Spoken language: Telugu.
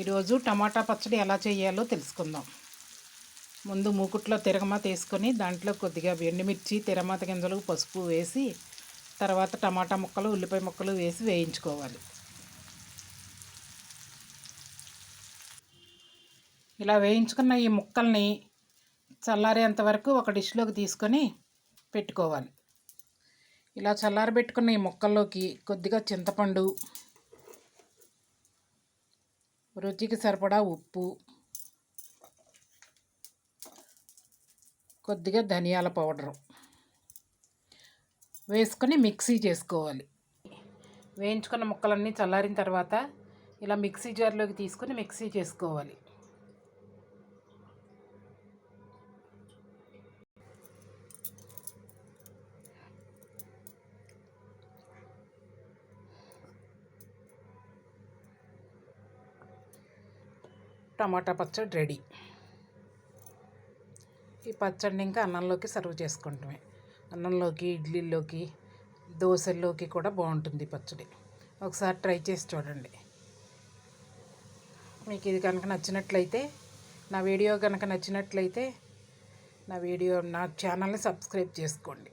ఈరోజు టమాటా పచ్చడి ఎలా చేయాలో తెలుసుకుందాం. ముందు మూకుట్లో తిరగమాత వేసుకొని దాంట్లో కొద్దిగా ఎండుమిర్చి తిరమాత గింజలు పసుపు వేసి తర్వాత టమాటా ముక్కలు ఉల్లిపాయ ముక్కలు వేసి వేయించుకోవాలి. ఇలా వేయించుకున్న ఈ ముక్కల్ని చల్లారేంత వరకు ఒక డిష్లోకి తీసుకొని పెట్టుకోవాలి. ఇలా చల్లారబెట్టుకున్న ఈ ముక్కల్లోకి కొద్దిగా చింతపండు రుచికి సరిపడా ఉప్పు కొద్దిగా ధనియాల పౌడరు వేసుకొని మిక్సీ చేసుకోవాలి. వేయించుకున్న ముక్కలన్నీ చల్లారిన తర్వాత ఇలా మిక్సీ జార్లోకి తీసుకొని మిక్సీ చేసుకోవాలి. టమాటా పచ్చడి రెడీ. ఈ పచ్చడిని ఇంకా అన్నంలోకి సర్వ్ చేసుకుంటామే. అన్నంలోకి ఇడ్లీలోకి దోశల్లోకి కూడా బాగుంటుంది పచ్చడి. ఒకసారి ట్రై చేసి చూడండి. మీకు ఇది కనుక నచ్చినట్లయితే నా వీడియో కనుక నచ్చినట్లయితే నా వీడియో నా ఛానల్ని సబ్స్క్రైబ్ చేసుకోండి.